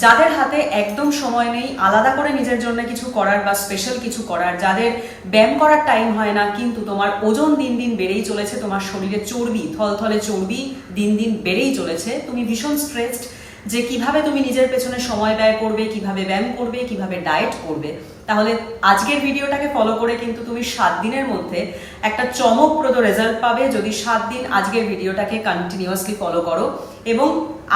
যাদের হাতে একদম সময় নেই, আলাদা করে নিজের জন্য কিছু করার বা স্পেশাল কিছু করার, যাদের ব্যায়াম করার টাইম হয় না, কিন্তু তোমার ওজন দিন দিন বেড়েই চলেছে, তোমার শরীরে চর্বি, থলথলে চর্বি দিন দিন বেড়েই চলেছে, তুমি ভীষণ স্ট্রেসড যে কীভাবে তুমি নিজের পেছনে সময় ব্যয় করবে, কীভাবে ব্যায়াম করবে, কীভাবে ডায়েট করবে, তাহলে আজকের ভিডিওটাকে ফলো করে কিন্তু তুমি সাত দিনের মধ্যে একটা চমকপ্রদ রেজাল্ট পাবে যদি সাত দিন আজকের ভিডিওটাকে কন্টিনিউয়াসলি ফলো করো এবং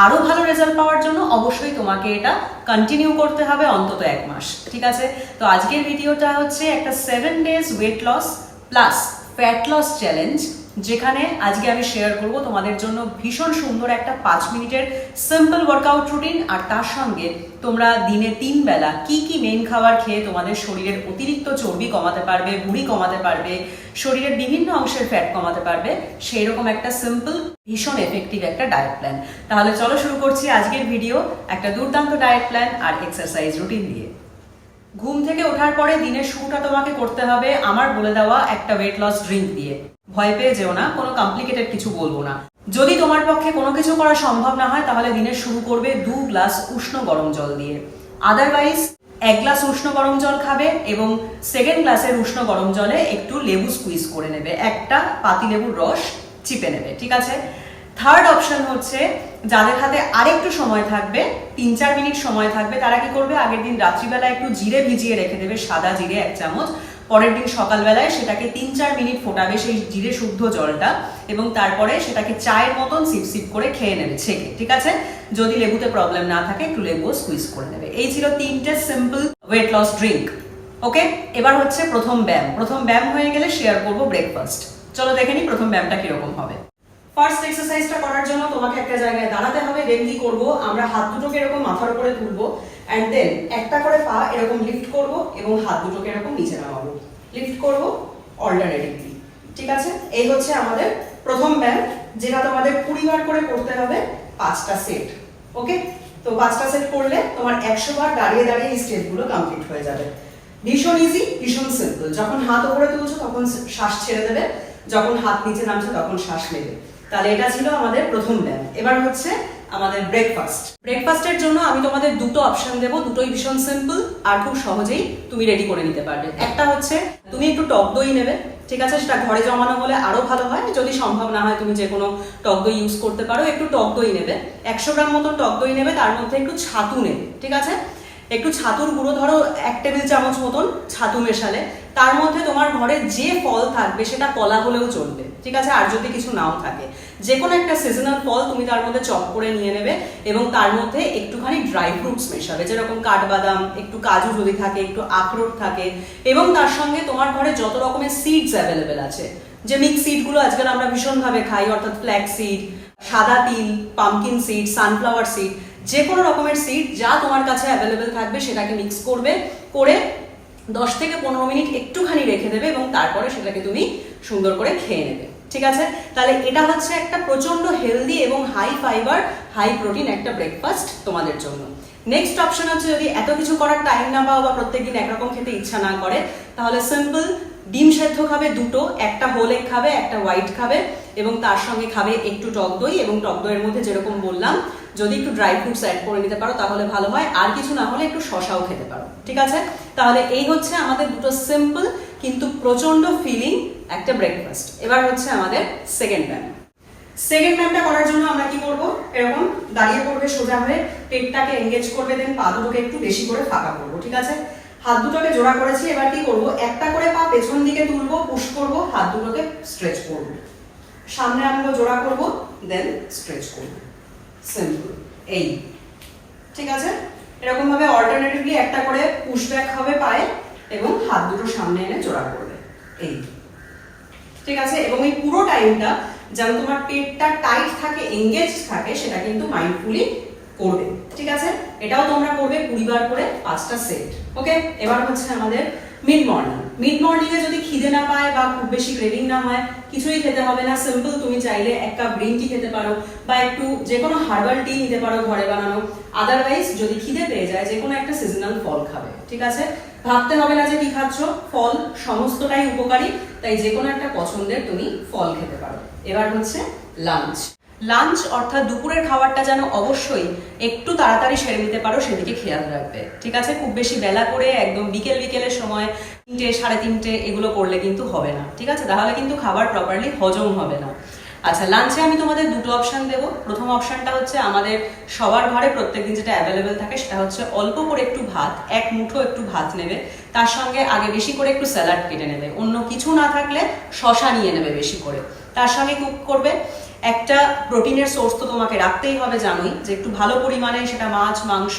আরও ভালো রেজাল্ট পাওয়ার জন্য অবশ্যই তোমাকে এটা কন্টিনিউ করতে হবে অন্তত এক মাস, ঠিক আছে? তো আজকের ভিডিওটা হচ্ছে একটা seven days weight loss plus fat loss challenge যেখানে আজকে আমি শেয়ার করব তোমাদের জন্য ভীষণ সুন্দর একটা পাঁচ মিনিটের সিম্পল ওয়ার্কআউট রুটিন আর তার সঙ্গে তোমরা দিনে তিন বেলা কি কি মেন খাবার খেয়ে তোমাদের শরীরের অতিরিক্ত চর্বি কমাতে পারবে ভুঁড়ি কমাতে পারবে, শরীরের বিভিন্ন অংশের ফ্যাট কমাতে পারবে সেই রকম একটা সিম্পল ভীষণ এফেক্টিভ একটা ডায়েট প্ল্যান তাহলে চলো শুরু করছি আজকের ভিডিও একটা দুর্দান্ত ডায়েট প্ল্যান আর এক্সারসাইজ রুটিন দিয়ে। ঘুম থেকে ওঠার পরে দিনের শুরুটা তোমাকে করতে হবে, আমার বলে দেওয়া একটা ওয়েট লস ড্রিঙ্ক দিয়ে। ভয় পেয়ে যেও না, কোনো কমপ্লিকেটেড কিছু বলব না। যদি তোমার পক্ষে কোনো কিছু করা সম্ভব না হয়, তাহলে দিনের শুরু করবে দু গ্লাস উষ্ণ গরম জল দিয়ে। আদারওয়াইজ এক গ্লাস উষ্ণ গরম জল খাবে এবং সেকেন্ড গ্লাসের উষ্ণ গরম জলে একটু লেবু স্কুইজ করে নেবে। একটা পাতি লেবুর রস চিপে নেবে, ঠিক আছে? থার্ড অপশন হচ্ছে যাদের হাতে আরেকটু সময় থাকবে তিন চার মিনিট সময় থাকবে, তারা কি করবে? আগের দিন রাত্রিবেলা একটু জিরে ভিজিয়ে রেখে দেবে, সাদা জিরে এক চামচ। পরের দিন সকালবেলায় সেটাকে তিন চার মিনিট ফোটাবে সেই জিরে শুদ্ধ জলটা এবং তারপরে সেটাকে চায়ের মতন সিপ সিপ করে খেয়ে নেবে, ছেঁকে, ঠিক আছে? যদি লেবুতে প্রবলেম না থাকে, একটু লেবু স্কুইজ করে নেবে। এই ছিল তিনটে simple weight loss drink okay এবার হচ্ছে প্রথম ব্যায়াম। প্রথম ব্যায়াম হয়ে গেলে শেয়ার করব ব্রেকফাস্ট চলো দেখে নি প্রথম ব্যায়ামটা কীরকম হবে। ফার্স্ট এক্সারসাইজটা করার জন্য তোমাকে একটা জায়গায় দাঁড়াতে হবে দেন কি করব? আমরা হাত দুটোকে এরকম মাথার উপরে তুলবো অ্যান্ড দেন একটা করে পা এরকম লিফট করব এবং হাত দুটোকে এরকম নিচে নামাবো। লিফট করব অল্টারনেটিভলি ঠিক আছে? এই হচ্ছে আমাদের প্রথম ব্যায়াম যেটা তোমাদের কুড়ি বার করে করতে হবে পাঁচটা সেট ওকে তো পাঁচটা সেট করলে তোমার একশো বার দাঁড়িয়ে দাঁড়িয়ে এই স্টেপগুলো কমপ্লিট হয়ে যাবে। ভীষণ ইজি ভীষণ সিম্পল যখন হাত ওপরে তুলছো, তখন শ্বাস ছেড়ে দেবে। যখন হাত নিচে নামছে, তখন শ্বাস নেবে। তাহলে এটা ছিল আমাদের প্রথম ব্যায়াম এবার হচ্ছে আমাদের ব্রেকফাস্ট ব্রেকফাস্টের জন্য আমি তোমাদের দুটো অপশন দেবো, দুটোই ভীষণ সিম্পল আর খুব সহজেই তুমি রেডি করে নিতে পারবে। একটা হচ্ছে, তুমি একটু টক দই নেবে, ঠিক আছে? সেটা ঘরে জমানো হলে আরও ভালো হয়। যদি সম্ভব না হয়, তুমি যে কোনো টক দই ইউজ করতে পারো, একটু টক দই নেবে। একশো গ্রাম মতন টক দই নেবে, তার মধ্যে একটু ছাতু নেবে, ঠিক আছে? একটু ছাতুর গুঁড়ো ধরো এক টেবিল চামচ মতন ছাতু মেশালে। তার মধ্যে তোমার ঘরে যে ফল থাকবে সেটা কলা হলেও চলবে, ঠিক আছে? আর যদি কিছু নাও থাকে। যে কোনো একটা সিজনাল ফল তুমি তার মধ্যে চপ করে নিয়ে নেবে এবং তার মধ্যে একটুখানি ড্রাই ফ্রুটস মেশাবে, যেরকম কাঠবাদাম, একটু কাজু যদি থাকে, একটু আখরোট থাকে এবং তার সঙ্গে তোমার ঘরে যত রকমের সিডস অ্যাভেলেবেল আছে, যে মিক্স সিডগুলো আজকাল আমরা ভীষণভাবে খাই, অর্থাৎ ফ্ল্যাক সিড সাদা তিল পামকিন সিড সানফ্লাওয়ার সিড যে কোনো রকমের সিড যা তোমার কাছে অ্যাভেলেবেল থাকবে সেটাকে মিক্স করবে, করে দশ থেকে পনেরো মিনিট একটুখানি রেখে দেবে এবং তারপরে সেটাকে তুমি সুন্দর করে খেয়ে নেবে। ঠিক আছে? তাহলে এটা হচ্ছে একটা প্রচণ্ড হেলদি এবং হাই ফাইবার হাই প্রোটিন একটা ব্রেকফাস্ট তোমাদের জন্য। নেক্সট অপশন হচ্ছে যদি এত কিছু করার টাইম না পাও বা প্রত্যেকদিন একরকম খেতে ইচ্ছা না করে, তাহলে সিম্পল ডিম সেদ্ধ খাবে দুটো, একটা হোল এগ খাবে, একটা হোয়াইট খাবে এবং তার সঙ্গে খাবে একটু টক দই এবং টক দইয়ের মধ্যে যেরকম বললাম যদি একটু ড্রাই ফ্রুটস অ্যাড করে নিতে পারো, তাহলে ভালো হয়। আর কিছু না হলে একটু শশাও খেতে পারো। ঠিক আছে? তাহলে এই হচ্ছে আমাদের দুটো সিম্পল কিন্তু প্রচণ্ড ফিলিং একটা ব্রেকফাস্ট এবার হচ্ছে আমাদের সেকেন্ড ব্যায়াম সেকেন্ড ব্যায়ামটা করার জন্য আমরা কি করব? এরকম দাঁড়িয়ে পড়বে, সোজা হয়ে পেটটাকে এঙ্গেজ করবে দেন পা দুটোকে একটু বেশি করে ফাঁকা করব, ঠিক আছে? হাত দুটোকে জোড়া করেছি, এবার কি করব? একটা করে পা পেছন দিকে তুলবো পুশ করব, হাত দুটোকে স্ট্রেচ করব। সামনে আনব জোড়া করব দেন স্ট্রেচ করব। সিম্পল এই। ঠিক আছে? এরকম ভাবে অল্টারনেটিভলি একটা করে পুশ ব্যাক হবে পায়ে এবং হাত দুটো সামনে এনে জোড়া করবে। এই। ঠিক আছে? এবং এই পুরো টাইমটা যেন তোমার পেটটা টাইট থাকে এঙ্গেজ থাকে, সেটা কিন্তু মাইন্ডফুলি করবে। ঠিক আছে? এটাও তোমরা করবে কুড়ি বার করে পাঁচটা সেট ওকে এবার হচ্ছে আমাদের মিড মর্নিং মিড মর্নিং এ যদি খিদে না পায় বা খুব বেশি ক্রেভিং না হয়, কিছুই খেতে হবে না। সিম্পল তুমি চাইলে এক কাপ গ্রিন টি খেতে পারো বা একটু যে কোনো হার্বাল টি নিতে পারো ঘরে বানানো। আদারওয়াইজ যদি খিদে পেয়ে যায় যে কোনো একটা সিজনাল ফল খাবে, ঠিক আছে? ভাবতে হবে না যে কি খাচ্ছ, ফল সমস্তটাই উপকারী, তাই যে কোনো একটা পছন্দের তুমি ফল খেতে পারো। এবার হচ্ছে লাঞ্চ লাঞ্চ অর্থাৎ দুপুরের খাবারটা যেন অবশ্যই একটু তাড়াতাড়ি সেরে নিতে পারো, সেদিকে খেয়াল রাখবে। ঠিক আছে? খুব বেশি বেলা করে একদম বিকেল বিকেলের সময় তিনটে, সাড়ে তিনটে এগুলো করলে কিন্তু হবে না। ঠিক আছে? তাহলে কিন্তু খাবার প্রপারলি হজম হবে না। আচ্ছা লাঞ্চে আমি তোমাদের দুটো অপশান দেব। প্রথম অপশানটা হচ্ছে আমাদের সবার ঘরে প্রত্যেকদিন যেটা অ্যাভেলেবেল থাকে সেটা হচ্ছে অল্প করে একটু ভাত, এক মুঠো একটু ভাত নেবে। তার সঙ্গে আগে বেশি করে একটু স্যালাড কেটে নেবে। অন্য কিছু না থাকলে শশা নিয়ে নেবে বেশি করে। তার সঙ্গে কুক করবে। একটা প্রোটিনের সোর্স তো তোমাকে রাখতেই হবে জানোই, যে একটু ভালো পরিমাণে সেটা মাছ, মাংস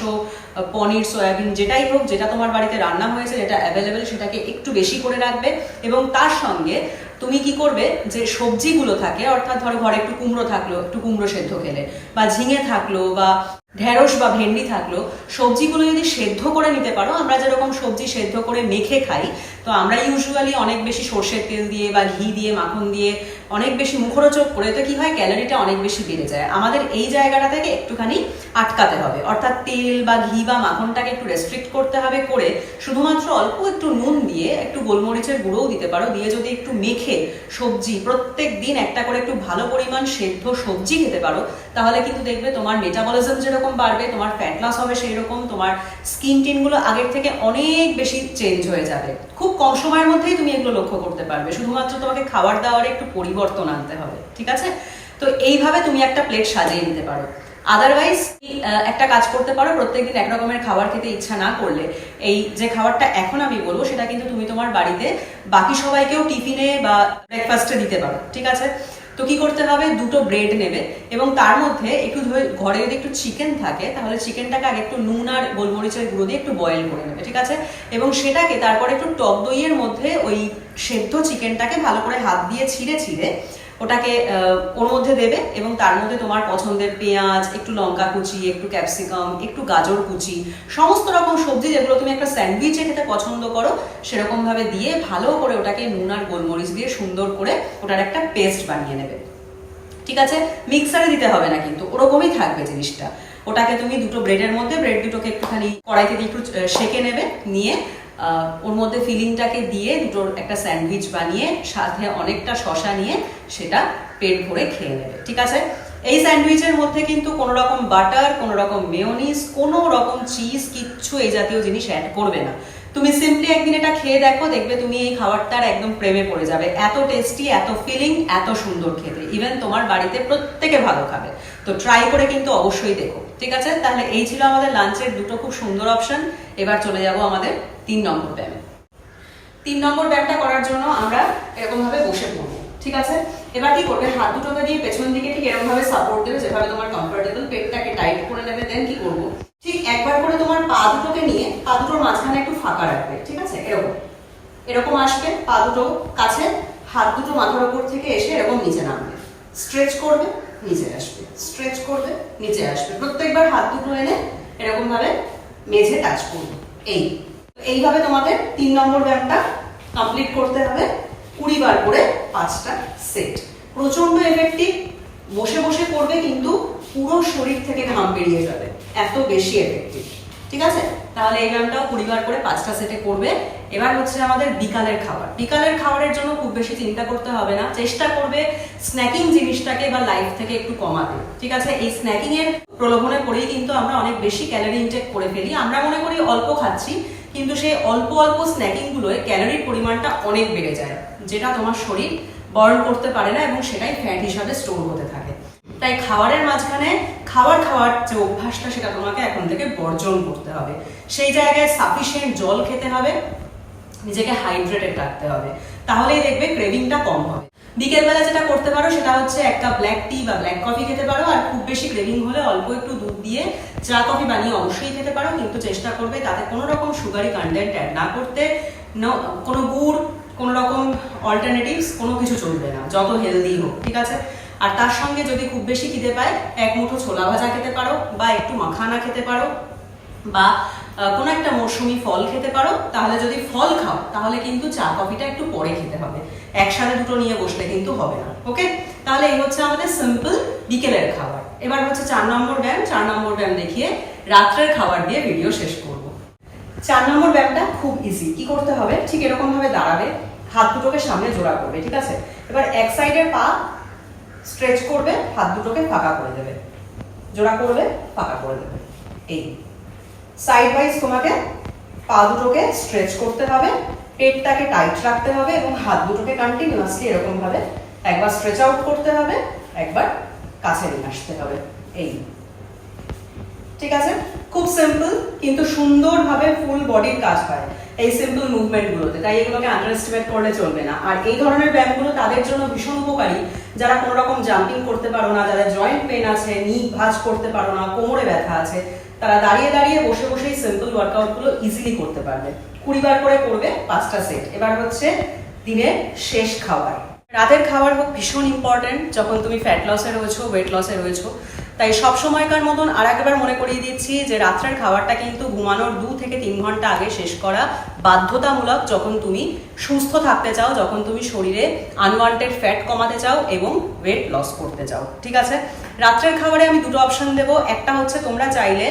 পনির, সয়াবিন যেটাই হোক, যেটা তোমার বাড়িতে রান্না হয়েছে, যেটা অ্যাভেলেবেল সেটাকে একটু বেশি করে রাখবে এবং তার সঙ্গে তুমি কি করবে যে সবজিগুলো থাকে, অর্থাৎ ধরো ঘরে একটু কুমড়ো থাকল, একটু কুমড়ো সেদ্ধ খেলে, বা ঝিঙে থাকল, বা ঢেঁড়স বা ভেন্ডি থাকল, সবজিগুলো যদি সেদ্ধ করে নিতে পারো, আমরা যেরকম সবজি সেদ্ধ করে মেখে খাই, তো আমরা ইউজুয়ালি অনেক বেশি সর্ষের তেল দিয়ে বা ঘি দিয়ে, মাখন দিয়ে অনেক বেশি মুখরোচক করে তো কি হয়? ক্যালোরিটা অনেক বেশি বেড়ে যায়। আমাদের এই জায়গাটা থেকে একটুখানি আটকাতে হবে। অর্থাৎ তেল বা ঘি বা মাখনটাকে একটু রেস্ট্রিক্ট করতে হবে করে শুধুমাত্র অল্প একটু নুন দিয়ে একটু গোলমরিচের গুঁড়োও দিতে পারো। দিয়ে যদি একটু মেখে সবজি, প্রত্যেক দিন একটা করে একটু ভালো পরিমাণ সেদ্ধ সবজি খেতে পারো, তাহলে কিন্তু দেখবে তোমার মেটাবলিজম যেরকম বাড়বে, তোমার ফ্যাট লস হবে সেই রকম তোমার স্কিন টিনগুলো আগের থেকে অনেক বেশি চেঞ্জ হয়ে যাবে। খুব কম সময়ের মধ্যেই তুমি এগুলো লক্ষ্য করতে পারবে। শুধুমাত্র তোমাকে খাবার দাওয়ারে একটু পরিবর্তন আনতে হবে, ঠিক আছে? তো এইভাবে তুমি একটা প্লেট সাজিয়ে নিতে পারো। আদারওয়াইজ একটা কাজ করতে পারো, প্রত্যেকদিন এক রকমের খাবার খেতে ইচ্ছা না করলে। এই যে খাবারটা এখন আমি বলব, সেটা কিন্তু তুমি তোমার বাড়িতে বাকি সবাইকেও টিফিনে বা ব্রেকফাস্টে দিতে পারো, ঠিক আছে? তো কি করতে হবে? দুটো ব্রেড নেবে। এবং তার মধ্যে একটু ঘরে যদি একটু চিকেন থাকে, তাহলে চিকেনটাকে আগে একটু নুন আর গোলমরিচের গুঁড়ো দিয়ে একটু বয়েল করে নেবে, ঠিক আছে? এবং সেটাকে তারপরে একটু টক দইয়ের মধ্যে ওই সেদ্ধ চিকেনটাকে ভালো করে হাত দিয়ে ছিঁড়ে ছিঁড়ে ওটাকে ওর মধ্যে দেবে এবং তার মধ্যে তোমার পছন্দের পেঁয়াজ, একটু লঙ্কা কুচি, একটু ক্যাপসিকাম, একটু গাজর কুচি, সমস্ত রকম সবজি যেগুলো তুমি একটা স্যান্ডউইচে খেতে পছন্দ করো সেরকমভাবে দিয়ে ভালো করে ওটাকে নুন আর গোলমরিচ দিয়ে সুন্দর করে ওটার একটা পেস্ট বানিয়ে নেবে। ঠিক আছে? মিক্সারে দিতে হবে না কিন্তু, ওরকমই থাকবে জিনিসটা। ওটাকে তুমি দুটো ব্রেডের মধ্যে, ব্রেড দুটোকে একটুখানি কড়াইতে দিয়ে একটু সেঁকে নেবে, নিয়ে ওর মধ্যে ফিলিংটাকে দিয়ে দুটোর একটা স্যান্ডউইচ বানিয়ে সাথে অনেকটা শশা নিয়ে সেটা পেট ভরে খেয়ে নেবে, ঠিক আছে? এই স্যান্ডউইচের মধ্যে কিন্তু কোনো রকম বাটার, কোনো রকম মেয়োনিজ, কোনো রকম চিজ, কিচ্ছু এই জাতীয় জিনিস অ্যাড করবে না। তুমি সিম্পলি একদিন এটা খেয়ে দেখো, দেখবে তুমি এই খাবারটার একদম প্রেমে পড়ে যাবে। এত টেস্টি এত ফিলিং এত সুন্দর খেতে। ইভেন তোমার বাড়িতে প্রত্যেকে ভালো খাবে। তো ট্রাই করে কিন্তু অবশ্যই দেখো, ঠিক আছে? তাহলে এই ছিল আমাদের লাঞ্চের দুটো খুব সুন্দর অপশন এবার চলে যাব আমাদের তিন নম্বর ব্যায়ামে। তিন নম্বর ব্যায়ামটা করার জন্য আমরা এরকম ভাবে বসে পড়ব, ঠিক আছে? এবার কি করবে? হাত দুটোকে দিয়ে পেছন দিকে ঠিক এরকম ভাবে সাপোর্ট দেবে, যেভাবে তোমার কমফোর্টেবল পেটটাকে টাইট করে নেবে দেন কি করব? ঠিক একবার করে তোমার পা দুটোকে নিয়ে, পা দুটোর মাঝখানে একটু ফাঁকা রাখবে, ঠিক আছে? এরকম। এরকম আসবে, পা দুটো কাছে, হাত দুটো মাথার উপর থেকে এসে এরকম নিচে নামবে। স্ট্রেচ করবে, নিচে আসবে। স্ট্রেচ করবে, নিচে আসবে। প্রত্যেকবার হাত দুটো এনে এরকম ভাবে মেঝে টাচ করব। এই। এইভাবে তোমাদের তিন নম্বর ব্যায়ামটা কমপ্লিট করতে হবে। কুড়ি বার করে পাঁচটা সেট প্রচণ্ড এফেক্টিভ বসে বসে করবে কিন্তু পুরো শরীর থেকে ঘাম বেরিয়ে যাবে। এত বেশি এফেক্টিভ ঠিক আছে? তাহলে এই ব্যায়ামটাও কুড়ি বার করে পাঁচটা সেটে করবে। এবার হচ্ছে আমাদের বিকালের খাবার। বিকালের খাবারের জন্য খুব বেশি চিন্তা করতে হবে না। চেষ্টা করবে স্ন্যাকিং জিনিসটাকে বা লাইফ থেকে একটু কমাতে। ঠিক আছে? এই স্ন্যাকিং এর প্রলোভনে পড়েই কিন্তু আমরা অনেক বেশি ক্যালোরি ইনটেক করে ফেলি। আমরা মনে করি অল্প খাচ্ছি, কিন্তু সেই অল্প অল্প স্ন্যাকিং গুলোয় ক্যালোরির পরিমাণটা অনেক বেড়ে যায়, যেটা তোমার শরীর বর্ন করতে পারে না এবং সেটাই ফ্যাট হিসাবে স্টোর হতে থাকে। তাই খাবারের মাঝখানে খাবার খাওয়ার যে অভ্যাসটা, সেটা তোমাকে এখন থেকে বর্জন করতে হবে। সেই জায়গায় সাফিসিয়েন্ট জল খেতে হবে। নিজেকে হাইড্রেটেড রাখতে হবে। তাহলেই দেখবে ক্রেভিংটা কম হবে। বিকেলবেলা যেটা করতে পারো, সেটা হচ্ছে এক কাপ ব্ল্যাক টি বা ব্ল্যাক কফি খেতে পারো, আর খুব বেশি ক্রেভিং হলে অল্প একটু দুধ দিয়ে চা কফি বানিয়ে অবশ্যই খেতে পারো, কিন্তু চেষ্টা করবে তাতে কোনো রকম সুগারি কন্টেন্ট অ্যাড না করতে। কোনো গুড়, কোনো রকম অল্টারনেটিভস কোনো কিছু চলবে না, যত হেলদি হোক, ঠিক আছে? আর তার সঙ্গে যদি খুব বেশি খিদে পায়, এক মুঠো ছোলা ভাজা খেতে পারো, বা একটু মাখানা খেতে পারো, বা কোনো একটা মৌসুমি ফল খেতে পারো, তাহলে যদি ফল খাও, তাহলে কিন্তু চা, কফিটা একটু পরে খেতে হবে। একসাথে দুটো নিয়ে বসলে কিন্তু হবে না, ওকে? তাহলে এই হচ্ছে আমাদের সিম্পল বিকেলের খাবার। এবার হচ্ছে চার নম্বর ব্যায়াম, চার নম্বর ব্যায়াম দেখিয়ে রাত্রের খাবার দিয়ে ভিডিও শেষ করব। চার নম্বর ব্যায়ামটা খুব ইজি কি করতে হবে? ঠিক এরকম ভাবে দাঁড়াবে, হাত দুটোকে সামনে জোড়া করবে, ঠিক আছে? এবার এক সাইডের পা স্ট্রেচ করবে, হাত দুটোকে ফাঁকা করে দেবে। জোড়া করবে, ফাঁকা করে দেবে। এই। সাইড ওয়াইজ তোমাকে পা দুটোকে স্ট্রেচ করতে হবে, পেটটাকে টাইট রাখতে হবে এবং হাত দুটোকে কন্টিনিউয়াসলি এরকম ভাবে একবার স্ট্রেচ আউট করতে হবে, একবার কাছে নিয়ে আসতে হবে, এই। ঠিক আছে? খুব সিম্পল কিন্তু সুন্দরভাবে ফুল বডির কাজ হয় এই সিম্পল মুভমেন্ট গুলোতে। তাই এগুলোকে আন্ডার এস্টিমেট করলে চলবে না। আর এই ধরনের ব্যায়ামগুলো তাদের জন্য ভীষণ উপকারী। যারা কোনো রকম জাম্পিং করতে পারো না, যাদের জয়েন্ট পেন আছে নি ভাঁজ করতে পারো না, কোমরে ব্যথা আছে তারা দাঁড়িয়ে দাঁড়িয়ে বসে বসেই সিম্পল ওয়ার্কআউটগুলো ইজিলি করতে পারবে। কুড়ি বার করে করবে পাঁচটা সেট এবার হচ্ছে দিনের শেষ খাবার। রাতের খাবার হোক ভীষণ ইম্পর্টেন্ট যখন তুমি ফ্যাট লসে রয়েছো ওয়েট লসে রয়েছো। তাই সব সময়কার মতন আর একবার মনে করিয়ে দিচ্ছি যে রাত্রের খাবারটা কিন্তু ঘুমানোর দু থেকে তিন ঘণ্টা আগে শেষ করা বাধ্যতামূলক যখন তুমি সুস্থ থাকতে চাও, যখন তুমি শরীরে আনওয়ান্টেড ফ্যাট কমাতে চাও এবং ওয়েট লস করতে চাও। ঠিক আছে? রাত্রের খাবারে আমি দুটো অপশন দেবো। একটা হচ্ছে তোমরা চাইলে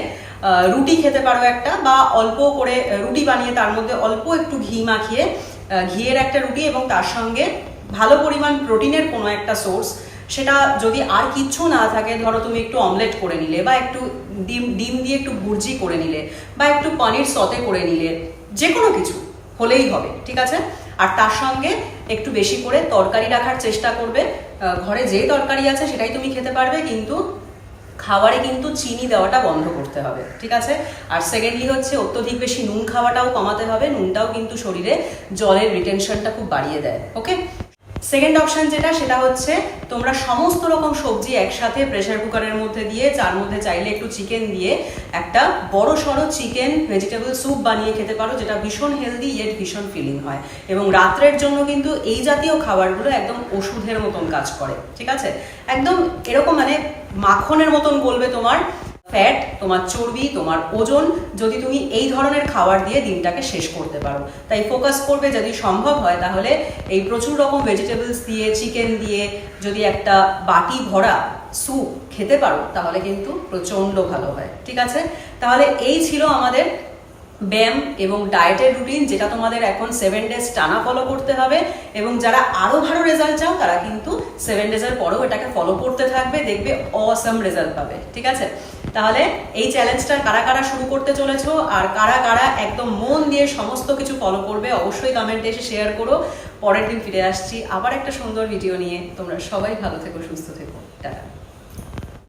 রুটি খেতে পারো একটা, বা অল্প করে রুটি বানিয়ে তার মধ্যে অল্প একটু ঘি মাখিয়ে ঘিয়ের একটা রুটি এবং তার সঙ্গে ভালো পরিমাণ প্রোটিনের কোনো একটা সোর্স সেটা যদি আর কিচ্ছু না থাকে, ধরো তুমি একটু অমলেট করে নিলে, বা একটু ডিম ডিম দিয়ে একটু ভুর্জি করে নিলে, বা একটু পনির সতে করে নিলে যে কোনো কিছু, হলেই হবে, ঠিক আছে? আর তার সঙ্গে একটু বেশি করে তরকারি রাখার চেষ্টা করবে। ঘরে যে তরকারি আছে সেটাই তুমি খেতে পারবে, কিন্তু খাবারে কিন্তু চিনি দেওয়াটা বন্ধ করতে হবে, ঠিক আছে? আর সেকেন্ডলি হচ্ছে, অত্যধিক বেশি নুন খাওয়াটাও কমাতে হবে, নুনটাও কিন্তু শরীরে জলের রিটেনশনটা খুব বাড়িয়ে দেয় ওকে সেকেন্ড অপশন যেটা, সেটা হচ্ছে তোমরা সমস্ত রকম সবজি একসাথে প্রেসার কুকারের মধ্যে দিয়ে, যার মধ্যে চাইলে একটু চিকেন দিয়ে একটা বড় সড়ো চিকেন ভেজিটেবল স্যুপ বানিয়ে খেতে পারো, যেটা ভীষণ হেলদি ইয়েট ভীষণ ফিলিং হয়। এবং রাত্রের জন্য কিন্তু এই জাতীয় খাবারগুলো একদম ওষুধের মতন কাজ করে, ঠিক আছে? একদম এরকম মানে মাখনের মতন বলবে তোমার ফ্যাট তোমার চর্বি, তোমার ওজন, যদি তুমি এই ধরনের খাবার দিয়ে দিনটাকে শেষ করতে পারো। তাই ফোকাস করবে যদি সম্ভব হয়, তাহলে এই প্রচুর রকম ভেজিটেবলস দিয়ে চিকেন দিয়ে যদি একটা বাটি ভরা স্যুপ খেতে পারো, তাহলে কিন্তু প্রচণ্ড ভালো হয়। ঠিক আছে? তাহলে এই ছিল আমাদের ব্যায়াম এবং ডায়েটের রুটিন যেটা তোমাদের এখন সেভেন ডেজ টানা ফলো করতে হবে এবং যারা আরও ভালো রেজাল্ট চাও, তারা কিন্তু সেভেন ডেজের পরেও এটাকে ফলো করতে থাকবে, দেখবে অসাম রেজাল্ট পাবে। ঠিক আছে? তাহলে এই চ্যালেঞ্জটা কারা কারা শুরু করতে চলেছো আর কারা কারা একদম মন দিয়ে সমস্ত কিছু ফলো করবে, অবশ্যই কমেন্টে এসে শেয়ার করো। পরের দিন ফিরে আসছি আবার একটা সুন্দর ভিডিও নিয়ে। তোমরা সবাই ভালো থেকো, সুস্থ থেকো। টাটা।